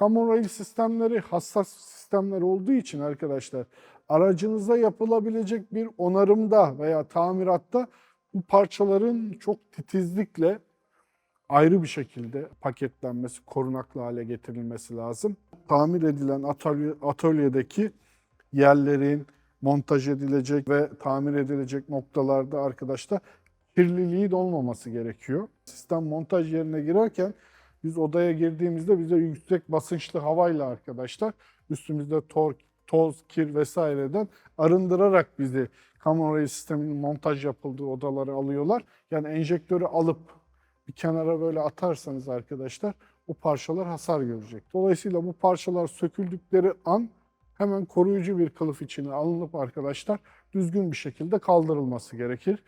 Rail sistemleri hassas sistemler olduğu için arkadaşlar aracınıza yapılabilecek bir onarımda veya tamiratta bu parçaların çok titizlikle ayrı bir şekilde paketlenmesi, korunaklı hale getirilmesi lazım. Tamir edilen atölye, atölyedeki yerlerin montaj edilecek ve tamir edilecek noktalarda arkadaşlar kirliliği de olmaması gerekiyor. Sistem montaj yerine girerken biz odaya girdiğimizde bize yüksek basınçlı havayla arkadaşlar üstümüzde tork, toz, kir vesaireden arındırarak bizi Common Rail sisteminin montaj yapıldığı odalara alıyorlar. Yani enjektörü alıp bir kenara böyle atarsanız arkadaşlar o parçalar hasar görecek. Dolayısıyla bu parçalar söküldükleri an hemen koruyucu bir kılıf içine alınıp arkadaşlar düzgün bir şekilde kaldırılması gerekir.